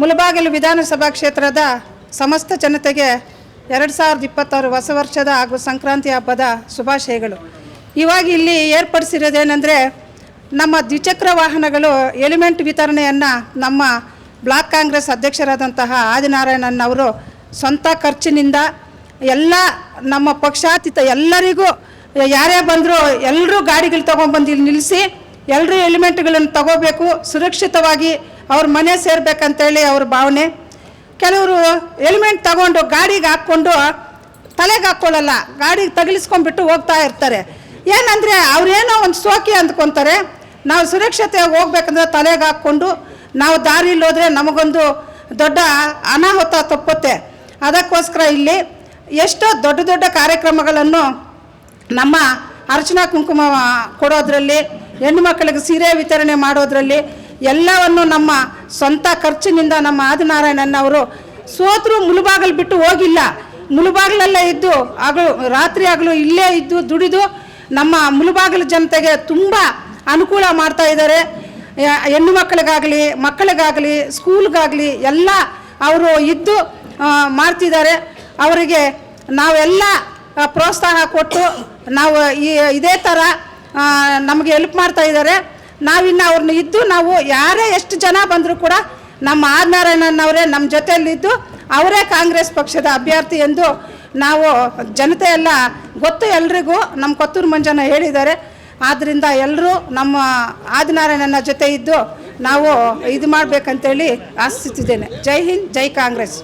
ಮುಳಬಾಗಿಲು ವಿಧಾನಸಭಾ ಕ್ಷೇತ್ರದ ಸಮಸ್ತ ಜನತೆಗೆ ಎರಡು ಸಾವಿರದ ಇಪ್ಪತ್ತಾರು ಹೊಸ ವರ್ಷದ ಹಾಗೂ ಸಂಕ್ರಾಂತಿ ಹಬ್ಬದ ಶುಭಾಶಯಗಳು. ಇವಾಗ ಇಲ್ಲಿ ಏರ್ಪಡಿಸಿರೋದೇನೆಂದರೆ ನಮ್ಮ ದ್ವಿಚಕ್ರ ವಾಹನಗಳು ಎಲಿಮೆಂಟ್ ವಿತರಣೆಯನ್ನು ನಮ್ಮ ಬ್ಲಾಕ್ ಕಾಂಗ್ರೆಸ್ ಅಧ್ಯಕ್ಷರಾದಂತಹ ಆದಿನಾರಾಯಣನ್ ಅವರು ಸ್ವಂತ ಖರ್ಚಿನಿಂದ ಎಲ್ಲ ನಮ್ಮ ಪಕ್ಷಾತೀತ ಎಲ್ಲರಿಗೂ ಯಾರೇ ಬಂದರೂ ಎಲ್ಲರೂ ಗಾಡಿಗಳು ತೊಗೊಂಬಂದು ಇಲ್ಲಿ ನಿಲ್ಲಿಸಿ ಎಲ್ಲರೂ ಎಲಿಮೆಂಟ್ಗಳನ್ನು ತಗೋಬೇಕು, ಸುರಕ್ಷಿತವಾಗಿ ಅವ್ರ ಮನೆ ಸೇರ್ಬೇಕಂತೇಳಿ ಅವ್ರ ಭಾವನೆ. ಕೆಲವರು ಎಲಿಮೆಂಟ್ ತಗೊಂಡು ಗಾಡಿಗೆ ಹಾಕ್ಕೊಂಡು ತಲೆಗೆ ಹಾಕ್ಕೊಳ್ಳಲ್ಲ ಗಾಡಿಗೆ ತಗಲಿಸ್ಕೊಂಡ್ಬಿಟ್ಟು ಹೋಗ್ತಾ ಇರ್ತಾರೆ. ಏನಂದರೆ ಅವ್ರೇನೋ ಒಂದು ಸೋಕಿ ಅಂದ್ಕೊತಾರೆ, ನಾವು ಸುರಕ್ಷತೆಯಾಗಿ ಹೋಗ್ಬೇಕಂದ್ರೆ ತಲೆಗೆ ಹಾಕ್ಕೊಂಡು ನಾವು ದಾರಿಲಿ ಹೋದರೆ ನಮಗೊಂದು ದೊಡ್ಡ ಅನಾಹುತ ತಪ್ಪುತ್ತೆ. ಅದಕ್ಕೋಸ್ಕರ ಇಲ್ಲಿ ಎಷ್ಟೋ ದೊಡ್ಡ ದೊಡ್ಡ ಕಾರ್ಯಕ್ರಮಗಳನ್ನು ನಮ್ಮ ಅರ್ಚನಾ ಕುಂಕುಮ ಕೊಡೋದ್ರಲ್ಲಿ, ಹೆಣ್ಣು ಮಕ್ಕಳಿಗೆ ಸೀರೆ ವಿತರಣೆ ಮಾಡೋದ್ರಲ್ಲಿ ಎಲ್ಲವನ್ನು ನಮ್ಮ ಸ್ವಂತ ಖರ್ಚಿನಿಂದ ನಮ್ಮ ಆದಿನಾರಾಯಣನ್ ಅವರು ಸೋತರು ಮುಳುಬಾಗಲು ಬಿಟ್ಟು ಹೋಗಿಲ್ಲ. ಮುಳುಬಾಗಿಲಲ್ಲೇ ಇದ್ದು, ಆಗಲು ರಾತ್ರಿ ಆಗಲು ಇಲ್ಲೇ ಇದ್ದು, ದುಡಿದು ನಮ್ಮ ಮುಳುಬಾಗಿಲು ಜನತೆಗೆ ತುಂಬ ಅನುಕೂಲ ಮಾಡ್ತಾ ಇದ್ದಾರೆ. ಹೆಣ್ಣು ಮಕ್ಕಳಿಗಾಗಲಿ ಮಕ್ಕಳಿಗಾಗಲಿ, ಸ್ಕೂಲ್ಗಾಗಲಿ ಎಲ್ಲ ಅವರು ಇದ್ದು ಮಾಡ್ತಿದ್ದಾರೆ. ಅವರಿಗೆ ನಾವೆಲ್ಲ ಪ್ರೋತ್ಸಾಹ ಕೊಟ್ಟು ನಾವು ಈ, ಇದೇ ಥರ ನಮಗೆ ಹೆಲ್ಪ್ ಮಾಡ್ತಾ ಇದ್ದಾರೆ. ನಾವಿನ್ನು ಅವ್ರನ್ನ ಇದ್ದು ನಾವು ಯಾರೇ ಎಷ್ಟು ಜನ ಬಂದರೂ ಕೂಡ ನಮ್ಮ ಆದಿನಾರಾಯಣನವರೇ ನಮ್ಮ ಜೊತೆಯಲ್ಲಿದ್ದು ಅವರೇ ಕಾಂಗ್ರೆಸ್ ಪಕ್ಷದ ಅಭ್ಯರ್ಥಿ ಎಂದು ನಾವು ಜನತೆ ಎಲ್ಲ ಗೊತ್ತು ಎಲ್ರಿಗೂ ನಮ್ಮ ಕೊತ್ತೂರು ಮಂಜನ ಹೇಳಿದ್ದಾರೆ. ಆದ್ದರಿಂದ ಎಲ್ಲರೂ ನಮ್ಮ ಆದಿನಾರಾಯಣನ ಜೊತೆ ಇದ್ದು ನಾವು ಇದು ಮಾಡಬೇಕಂತೇಳಿ ಆಶಿಸುತ್ತಿದ್ದೇನೆ ಜೈ ಹಿಂದ್, ಜೈ ಕಾಂಗ್ರೆಸ್.